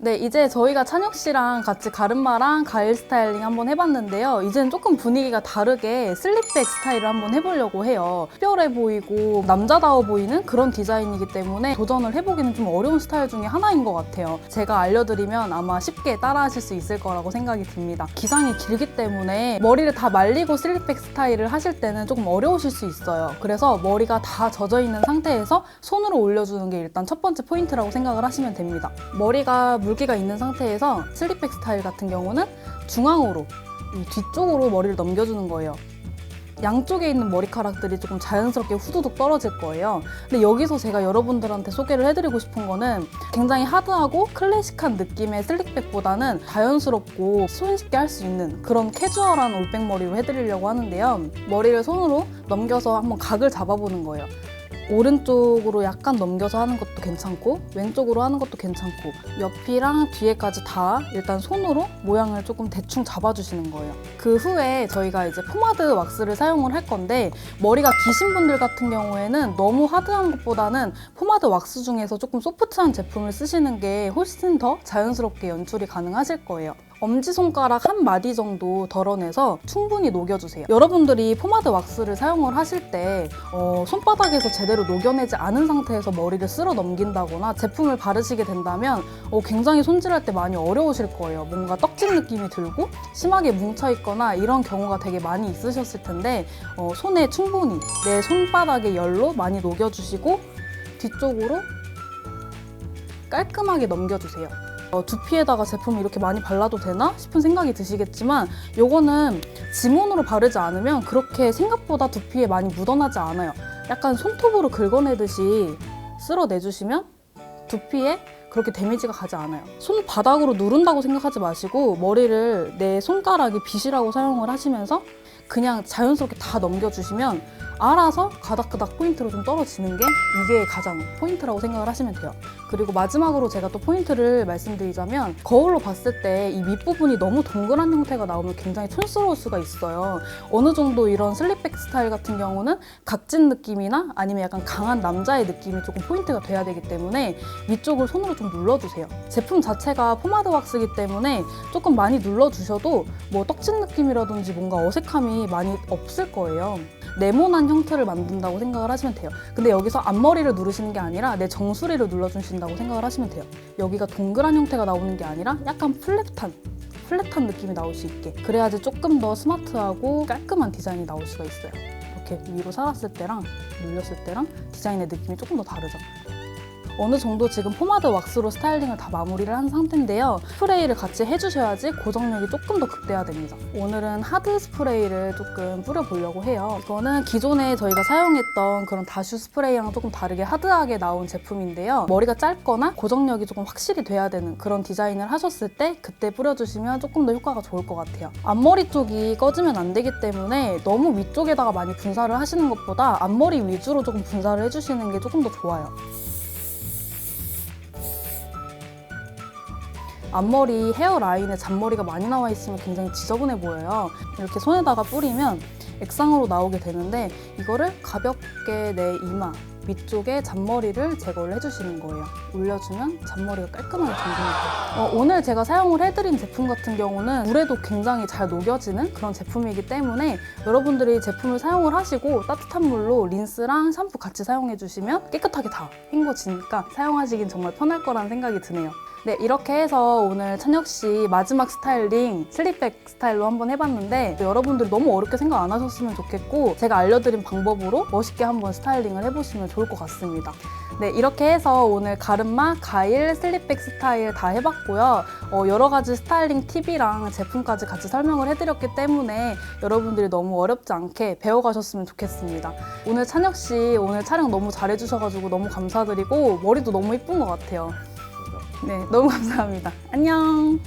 네, 이제 저희가 찬혁 씨랑 같이 가르마랑 가일 스타일링 한번 해봤는데요. 이제는 조금 분위기가 다르게 슬립백 스타일을 한번 해보려고 해요. 특별해 보이고 남자다워 보이는 그런 디자인이기 때문에 도전을 해보기는 좀 어려운 스타일 중에 하나인 것 같아요. 제가 알려드리면 아마 쉽게 따라하실 수 있을 거라고 생각이 듭니다. 기상이 길기 때문에 머리를 다 말리고 슬립백 스타일을 하실 때는 조금 어려우실 수 있어요. 그래서 머리가 다 젖어 있는 상태에서 손으로 올려주는 게 일단 첫 번째 포인트라고 생각을 하시면 됩니다. 머리가 물기가 있는 상태에서 슬립백 스타일 같은 경우는 중앙으로 이 뒤쪽으로 머리를 넘겨주는 거예요. 양쪽에 있는 머리카락들이 조금 자연스럽게 후두둑 떨어질 거예요. 근데 여기서 제가 여러분들한테 소개를 해드리고 싶은 거는 굉장히 하드하고 클래식한 느낌의 슬릭백보다는 자연스럽고 손쉽게 할 수 있는 그런 캐주얼한 올백 머리로 해드리려고 하는데요. 머리를 손으로 넘겨서 한번 각을 잡아보는 거예요. 오른쪽으로 약간 넘겨서 하는 것도 괜찮고 왼쪽으로 하는 것도 괜찮고 옆이랑 뒤에까지 다 일단 손으로 모양을 조금 대충 잡아주시는 거예요. 그 후에 저희가 이제 포마드 왁스를 사용을 할 건데 머리가 기신 분들 같은 경우에는 너무 하드한 것보다는 포마드 왁스 중에서 조금 소프트한 제품을 쓰시는 게 훨씬 더 자연스럽게 연출이 가능하실 거예요. 엄지손가락 한 마디 정도 덜어내서 충분히 녹여주세요. 여러분들이 포마드 왁스를 사용을 하실 때 어, 손바닥에서 제대로 녹여내지 않은 상태에서 머리를 쓸어 넘긴다거나 제품을 바르시게 된다면 어, 굉장히 손질할 때 많이 어려우실 거예요. 뭔가 떡진 느낌이 들고 심하게 뭉쳐있거나 이런 경우가 되게 많이 있으셨을 텐데 어, 손에 충분히 내 손바닥의 열로 많이 녹여주시고 뒤쪽으로 깔끔하게 넘겨주세요. 어, 두피에다가 제품을 이렇게 많이 발라도 되나 싶은 생각이 드시겠지만 요거는 지문으로 바르지 않으면 그렇게 생각보다 두피에 많이 묻어나지 않아요. 약간 손톱으로 긁어내듯이 쓸어내주시면 두피에 그렇게 데미지가 가지 않아요. 손바닥으로 누른다고 생각하지 마시고 머리를 내 손가락이 빗이라고 사용을 하시면서 그냥 자연스럽게 다 넘겨주시면 알아서 가닥가닥 포인트로 좀 떨어지는 게 이게 가장 포인트라고 생각을 하시면 돼요. 그리고 마지막으로 제가 또 포인트를 말씀드리자면 거울로 봤을 때 이 밑부분이 너무 동그란 형태가 나오면 굉장히 촌스러울 수가 있어요. 어느 정도 이런 슬립백 스타일 같은 경우는 각진 느낌이나 아니면 약간 강한 남자의 느낌이 조금 포인트가 돼야 되기 때문에 위쪽을 손으로 좀 눌러주세요. 제품 자체가 포마드 왁스이기 때문에 조금 많이 눌러주셔도 뭐 떡진 느낌이라든지 뭔가 어색함이 많이 없을 거예요. 네모난 형태를 만든다고 생각을 하시면 돼요. 근데 여기서 앞머리를 누르시는 게 아니라 내 정수리를 눌러주신다고 생각을 하시면 돼요. 여기가 동그란 형태가 나오는 게 아니라 약간 플랫한 플랫한 느낌이 나올 수 있게 그래야지 조금 더 스마트하고 깔끔한 디자인이 나올 수가 있어요. 이렇게 위로 살았을 때랑 눌렸을 때랑 디자인의 느낌이 조금 더 다르죠. 어느 정도 지금 포마드 왁스로 스타일링을 다 마무리를 한 상태인데요. 스프레이를 같이 해주셔야지 고정력이 조금 더 극대화됩니다. 오늘은 하드 스프레이를 조금 뿌려보려고 해요. 이거는 기존에 저희가 사용했던 그런 다슈 스프레이랑 조금 다르게 하드하게 나온 제품인데요. 머리가 짧거나 고정력이 조금 확실히 돼야 되는 그런 디자인을 하셨을 때 그때 뿌려주시면 조금 더 효과가 좋을 것 같아요. 앞머리 쪽이 꺼지면 안 되기 때문에 너무 위쪽에다가 많이 분사를 하시는 것보다 앞머리 위주로 조금 분사를 해주시는 게 조금 더 좋아요. 앞머리 헤어라인에 잔머리가 많이 나와 있으면 굉장히 지저분해 보여요. 이렇게 손에다가 뿌리면 액상으로 나오게 되는데 이거를 가볍게 내 이마 위쪽에 잔머리를 제거를 해주시는 거예요. 올려주면 잔머리가 깔끔하게 돼요. 어, 오늘 제가 사용을 해드린 제품 같은 경우는 물에도 굉장히 잘 녹여지는 그런 제품이기 때문에 여러분들이 제품을 사용을 하시고 따뜻한 물로 린스랑 샴푸 같이 사용해주시면 깨끗하게 다 헹궈지니까 사용하시긴 정말 편할 거라는 생각이 드네요. 네, 이렇게 해서 오늘 찬혁 씨 마지막 스타일링 슬립백 스타일로 한번 해봤는데 여러분들이 너무 어렵게 생각 안 하셨으면 좋겠고 제가 알려드린 방법으로 멋있게 한번 스타일링을 해보시면 좋을 것 같습니다. 네, 이렇게 해서 오늘 가르마, 가일, 슬립백 스타일 다 해봤고요. 어, 여러 가지 스타일링 팁이랑 제품까지 같이 설명을 해드렸기 때문에 여러분들이 너무 어렵지 않게 배워가셨으면 좋겠습니다. 오늘 찬혁 씨 오늘 촬영 너무 잘해주셔가지고 너무 감사드리고 머리도 너무 이쁜 것 같아요. 네, 너무 감사합니다. 안녕.